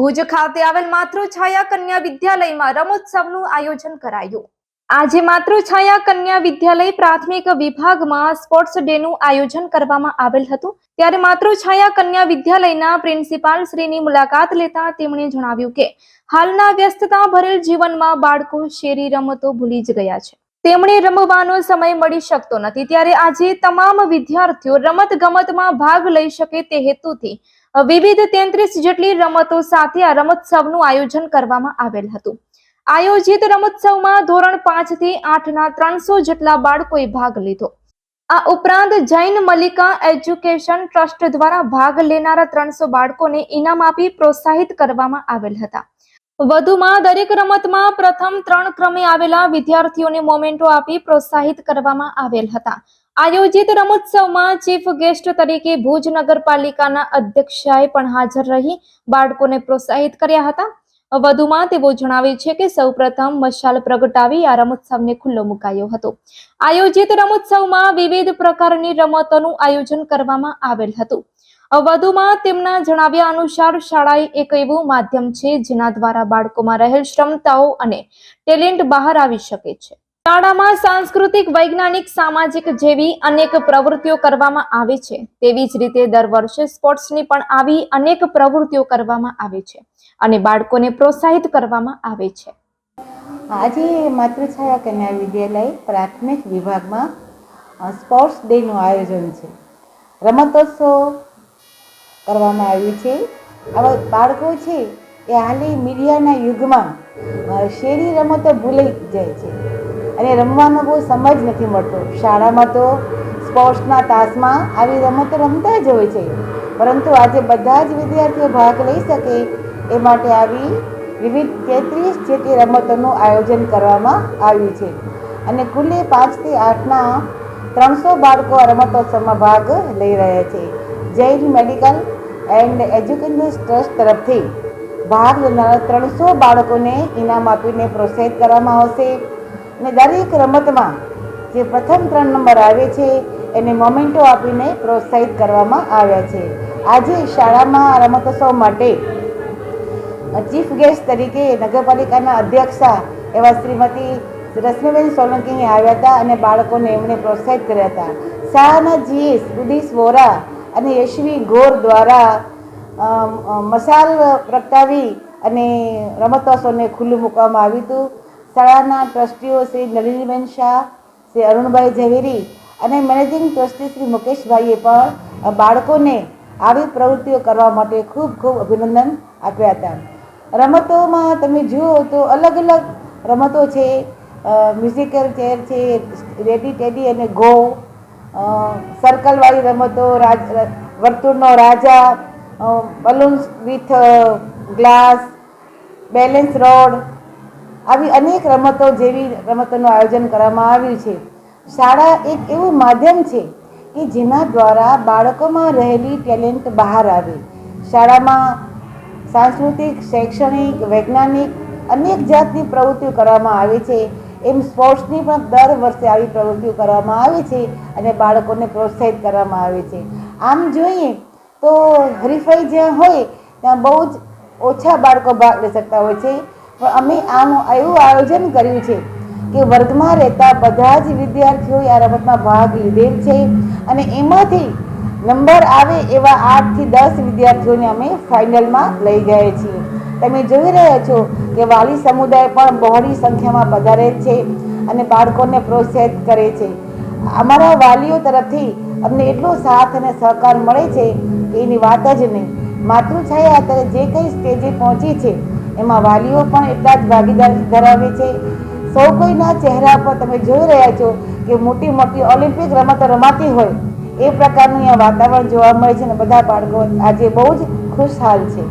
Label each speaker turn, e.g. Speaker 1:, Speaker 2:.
Speaker 1: ભુજ ખાતે આવેલ માતૃછાયા કન્યા વિદ્યાલયમાં રમોત્સવનું આયોજન કરાયું. આજે માતૃછાયા કન્યા વિદ્યાલય પ્રાથમિક વિભાગમાં સ્પોર્ટ્સ ડેનું આયોજન કરવામાં આવેલ હતું. ત્યારે માતૃછાયા કન્યા વિદ્યાલયના પ્રિન્સિપાલ શ્રીની મુલાકાત લેતા તેમણે જણાવ્યું કે, હાલના વ્યસ્તતા ભરેલ જીવનમાં બાળકો શેરી રમતો ભૂલી જ ગયા છે. તેમણે રમવાનો સમય મળી શકતો નથી. ત્યારે આજે તમામ વિદ્યાર્થીઓ રમત ગમતમાં ભાગ લઈ શકે તે હેતુથી વિવિધ તેત્રીસ જેટલી રમતો સાથે આ રમોત્સવનું આયોજન કરવામાં આવેલ હતું. આયોજિત રમોત્સવમાં ધોરણ પાંચથી આઠના ત્રણસો જેટલા બાળકોએ ભાગ લીધો. આ ઉપરાંત જૈન મલિકા એજ્યુકેશન ટ્રસ્ટ દ્વારા ભાગ લેનારા ત્રણસો બાળકોને ઇનામ આપી પ્રોત્સાહિત કરવામાં આવેલ હતા. વધુમાં દરેક રમતમાં પ્રથમ ત્રણ ક્રમે આવેલા વિદ્યાર્થીઓને મોમેન્ટો આપી પ્રોત્સાહિત કરવામાં આવેલ હતા. આયોજિત રમોત્સવમાં ચીફ ગેસ્ટ તરીકે ભુજ નગરપાલિકાના અધ્યક્ષાએ પણ હાજર રહી બાળકોને પ્રોત્સાહિત કર્યા હતા. વધુમાં તેઓ જણાવે છે કે સૌપ્રથમ મશાલ પ્રગટાવી આ રમોત્સવને ખુલ્લો મુકાયો હતો. આયોજિત રમોત્સવમાં વિવિધ પ્રકારની રમતોનું આયોજન કરવામાં આવેલ હતું. વધુમાં તેમના જણાવ્યા અનુસાર શાળા એક એવું માધ્યમ છે જેના દ્વારા બાળકોમાં રહેલ ક્ષમતાઓ અને ટેલેન્ટ બહાર આવી શકે છે. શાળામાં સાંસ્કૃતિક, વૈજ્ઞાનિક, સામાજિક જેવી અનેક પ્રવૃત્તિઓ કરવામાં આવે છે. તેવી જ રીતે દર વર્ષે સ્પોર્ટ્સની પણ આવી અનેક પ્રવૃત્તિઓ કરવામાં આવે છે અને બાળકોને પ્રોત્સાહિત કરવામાં આવે છે.
Speaker 2: આજે માતૃછાયા કન્યા વિદ્યાલય પ્રાથમિક વિભાગમાં સ્પોર્ટ્સ ડેનું આયોજન છે. રમતોત્સવ કરવામાં આવ્યું છે. આવા બાળકો છે એ હાલી મીડિયાના યુગમાં શેરી રમતો ભૂલાઈ જાય છે. અને રમવાનો બહુ સમજ નથી મળતો. શાળામાં તો સ્પોર્ટ્સના તાસમાં આવી રમતો રમતા જ હોય છે. પરંતુ આજે બધા જ વિદ્યાર્થીઓ ભાગ લઈ શકે એ માટે આવી વિવિધ તેત્રીસ જેટલી રમતોનું આયોજન કરવામાં આવ્યું છે. અને કુલે પાંચથી આઠના ત્રણસો બાળકો આ રમતોત્સવમાં ભાગ લઈ રહ્યા છે. Jain medical and education trust તરફથી ભાગ લેનારા ત્રણસો બાળકોને ઇનામ આપીને પ્રોત્સાહિત કરવામાં આવશે. અને દરેક રમતમાં જે પ્રથમ ત્રણ નંબર આવે છે, એને મોમેન્ટો આપીને પ્રોત્સાહિત કરવામાં આવ્યા છે. આજે શાળામાં રમતોત્સવ માટે ચીફ ગેસ્ટ તરીકે નગરપાલિકાના અધ્યક્ષા એવા શ્રીમતી રશ્મિબેન સોલંકી આવ્યા હતા અને બાળકોને એમણે પ્રોત્સાહિત કર્યા હતા. શાળાના જીએસ ઉદીશ વોરા અને યશવી ગોર દ્વારા મસાલ પ્રગટાવી અને રમતોત્સવને ખુલ્લું મૂકવામાં આવ્યું હતું. શાળાના ટ્રસ્ટીઓ શ્રી નલિનીબેન શાહ, શ્રી અરુણભાઈ ઝવેરી અને મેનેજિંગ ટ્રસ્ટી શ્રી મુકેશભાઈએ પણ બાળકોને આવી પ્રવૃત્તિઓ કરવા માટે ખૂબ ખૂબ અભિનંદન આપ્યા હતા. રમતોમાં તમે જુઓ તો અલગ અલગ રમતો છે. મ્યુઝિકલ ચેર છે રેડી ટેડી અને ગો સર્કલવાળી રમતો વર્તુળનો રાજા balloons with glass balance rod આવી અનેક રમતો જેવી રમતોનું આયોજન કરવામાં આવ્યું છે. શાળા એક એવું માધ્યમ છે કે જેના દ્વારા બાળકોમાં રહેલી ટેલેન્ટ બહાર આવે. શાળામાં સાંસ્કૃતિક, શૈક્ષણિક, વૈજ્ઞાનિક અનેક જાતની પ્રવૃત્તિઓ કરવામાં આવે છે. એમ સ્પોર્ટ્સની પણ દર વર્ષે આવી પ્રવૃત્તિઓ કરવામાં આવે છે અને બાળકોને પ્રોત્સાહિત કરવામાં આવે છે. આમ જોઈએ તો હરીફાઈ જ્યાં હોય, ત્યાં બહુ જ ઓછા બાળકો ભાગ લઈ શકતા હોય છે. પણ અમે આનું એવું આયોજન કર્યું છે કે વર્ગમાં રહેતા બધા જ વિદ્યાર્થીઓએ આ રમતમાં ભાગ લીધેલ છે અને એમાંથી નંબર આવે એવા આઠથી દસ વિદ્યાર્થીઓને અમે ફાઇનલમાં લઈ ગયા છીએ. તમે જોઈ રહ્યા છો કે વાલી સમુદાય પણ બહોળી સંખ્યામાં પધારે છે અને બાળકોને પ્રોત્સાહિત કરે છે. અમારા વાલીઓ તરફથી અમને એટલો સાથ અને સહકાર મળે છે કે એની વાત જ નહીં. માતૃછાયા અત્યારે જે કંઈ સ્ટેજે પહોંચી છે, એમાં વાલીઓ પણ એટલા જ ભાગીદારી ધરાવે છે. સૌ કોઈના ચહેરા પર તમે જોઈ રહ્યા છો કે મોટી મોટી ઓલિમ્પિક રમતો રમાતી હોય, એ પ્રકારનું અહીંયા વાતાવરણ જોવા મળે છે અને બધા બાળકો આજે બહુ જ ખુશહાલ છે.